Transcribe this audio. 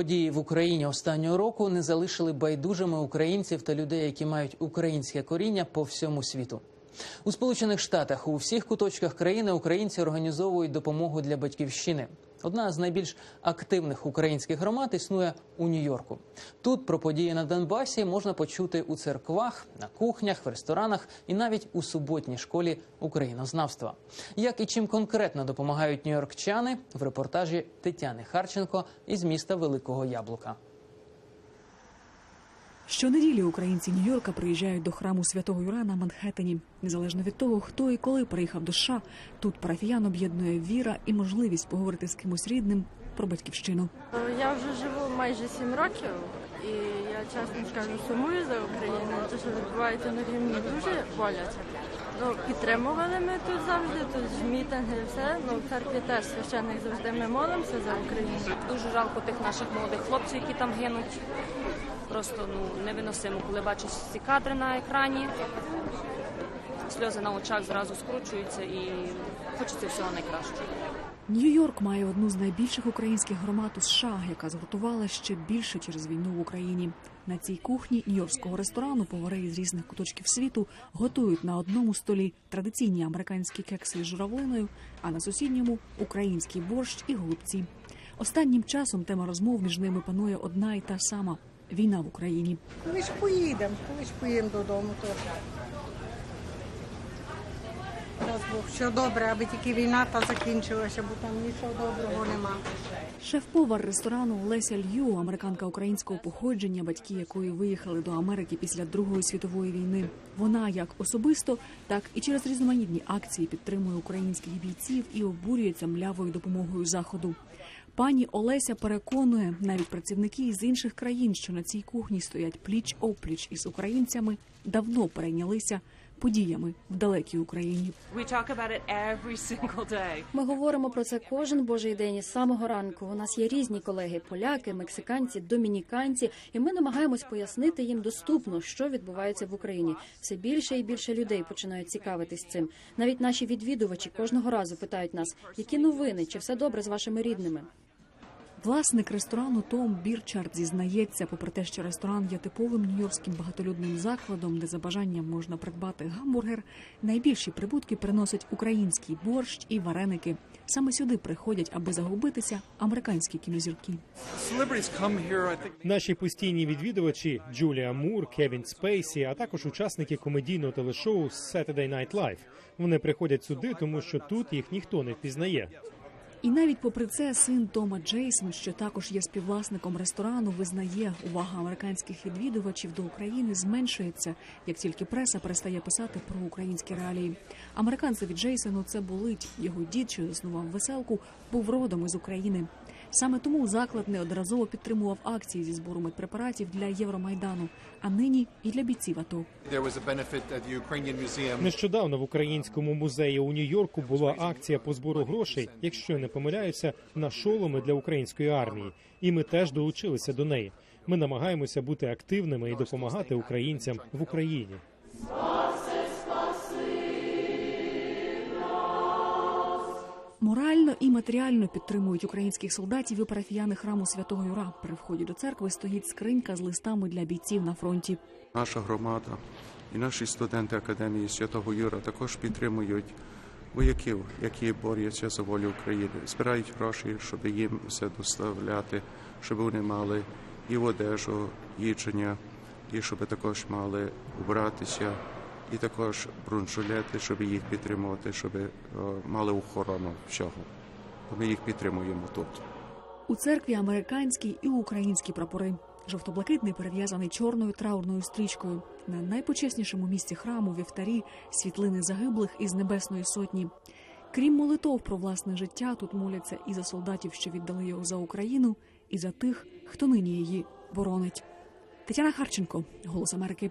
Події в Україні останнього року не залишили байдужими українців та людей, які мають українське коріння по всьому світу. У Сполучених Штатах у всіх куточках країни українці організовують допомогу для батьківщини. Одна з найбільш активних українських громад існує у Нью-Йорку. Тут про події на Донбасі можна почути у церквах, на кухнях, в ресторанах і навіть у суботній школі українознавства. Як і чим конкретно допомагають нью-йоркчани в репортажі Тетяни Харченко із міста Великого Яблука. Щонеділі українці Нью-Йорка приїжджають до храму святого Юра на Манхеттені. Незалежно від того, хто і коли приїхав до США, тут парафіян об'єднує віра і можливість поговорити з кимось рідним про батьківщину. Я вже живу майже сім років, і я чесно скажу, сумую за Україну. Те, що відбувається на рівні, дуже боляче. Ну, підтримували ми тут завжди, тут ж мітинги, все. Ну, в церкві теж священник завжди ми молимося за Україну. Дуже жалко тих наших молодих хлопців, які там гинуть. Просто ну невиносимо, коли бачиш ці кадри на екрані. Сльози на очах зразу скручуються і хочеться всього найкращого. Нью-Йорк має одну з найбільших українських громад у США, яка згуртувала ще більше через війну в Україні. На цій кухні нью-йоркського ресторану повари із різних куточків світу готують на одному столі традиційні американські кекси із журавлиною, а на сусідньому український борщ і голубці. Останнім часом тема розмов між ними панує одна і та сама війна в Україні. Коли ж поїдемо, коли ж поїдемо додому, то дасть Бог, що добре, аби тільки війна та закінчилася, бо там нічого доброго нема. Шеф-повар ресторану Леся Лью, американка українського походження, батьки якої виїхали до Америки після Другої світової війни. Вона як особисто, так і через різноманітні акції підтримує українських бійців і обурюється млявою допомогою заходу. Пані Олеся переконує навіть працівники з інших країн, що на цій кухні стоять пліч опліч із українцями, давно перейнялися подіями в далекій Україні. Ми говоримо про це кожен божий день із самого ранку. У нас є різні колеги: поляки, мексиканці, домініканці, і ми намагаємось пояснити їм доступно, що відбувається в Україні. Все більше і більше людей починають цікавитись цим. Навіть наші відвідувачі кожного разу питають нас, які новини, чи все добре з вашими рідними. Власник ресторану Том Бірчард зізнається, попри те, що ресторан є типовим нью-йоркським багатолюдним закладом, де за бажанням можна придбати гамбургер, найбільші прибутки приносять український борщ і вареники. Саме сюди приходять, аби загубитися американські кінозірки. Наші постійні відвідувачі Джулія Мур, Кевін Спейсі, а також учасники комедійного телешоу Saturday Night Live. Вони приходять сюди, тому що тут їх ніхто не впізнає. І навіть попри це, син Тома Джейсон, що також є співвласником ресторану, визнає, увага американських відвідувачів до України зменшується, як тільки преса перестає писати про українські реалії. Американцеві Джейсону це болить. Його дід, що заснував веселку, був родом із України. Саме тому заклад неодноразово підтримував акції зі збору медпрепаратів для Євромайдану, а нині і для бійців АТО. Нещодавно в українському музеї у Нью-Йорку була акція по збору грошей, якщо не помиляюся, на шоломи для української армії. І ми теж долучилися до неї. Ми намагаємося бути активними і допомагати українцям в Україні. Морально і матеріально підтримують українських солдатів і парафіяни храму святого Юра. При вході до церкви стоїть скринька з листами для бійців на фронті. Наша громада і наші студенти Академії Святого Юра також підтримують вояків, які борються за волю України, збирають гроші, щоб їм все доставляти, щоб вони мали і одежу, їдження, і щоб також мали убратися, і також бронжилети, щоб їх підтримувати, щоб е, мали охорону всього. Ми їх підтримуємо тут. У церкві американські і українські прапори. Жовто-блакитний перев'язаний чорною траурною стрічкою. На найпочеснішому місці храму вівтарі світлини загиблих із небесної сотні. Крім молитов про власне життя, тут моляться і за солдатів, що віддали його за Україну, і за тих, хто нині її боронить. Тетяна Харченко, Голос Америки.